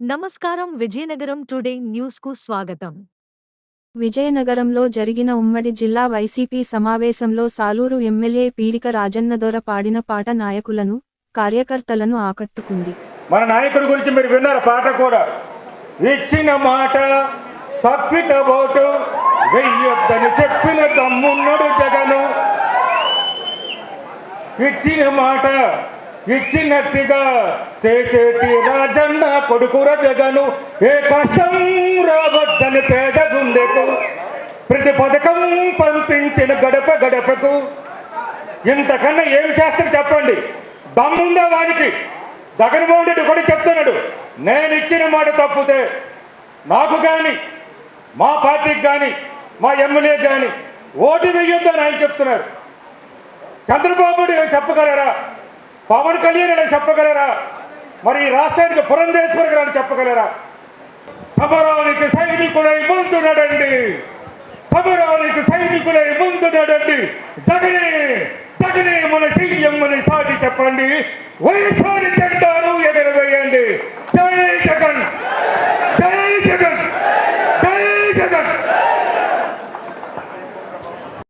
నమస్కారం విజయనగరం టుడే న్యూస్కు స్వాగతం. విజయనగరంలో జరిగిన ఉమ్మడి జిల్లా వైసీపీ సమావేశంలో సాలూరు ఎమ్మెల్యే పీడిక రాజన్నదొర పాడిన పాట నాయకులను కార్యకర్తలను ఆకట్టుకుంది. మన నాయకుడి గురించి మీరు విన్నారు పాట కూడా? ఇచ్చిన మాట తప్పిత ఓటు వెయ్యొద్దని చెప్పిన తమ్మున్నడు జగను. ఇచ్చిన మాట ఇచ్చినట్టుగా చేసేటి రాజన్న కొడుకుర జగను ఏ కష్టం రావద్దని పేద గుండెకు ప్రతి పథకం పంపించిన గడప గడపకు. ఇంతకన్నా ఏం చేస్తారు చెప్పండి? దమ్ముందా వారికి జగన్మోహన్ రెడ్డి కూడా చెప్తున్నాడు నేను ఇచ్చిన మాట తప్పితే నాకు కానీ మా పార్టీకి కానీ మా ఎమ్మెల్యే కానీ ఓటు వేయొద్దు ఆయన చెప్తున్నారు. చంద్రబాబు నాయుడు చెప్పగలరా? పవన్ కళ్యాణ్ అని చెప్పగలరా? మరి రాష్ట్రానికి పురంధేశ్వర్ గారు అని చెప్పగలరా? సమరానికి సైనికులై ముందు నడండి. సమరానికి సైనికులై ముందు నడండి. జగనే జగనే మన సీఎం అని సాటి చెప్పండి. వైఎస్ఆర్ జెండాను ఎగరవేయండి. జై జగన్ జై జగన్.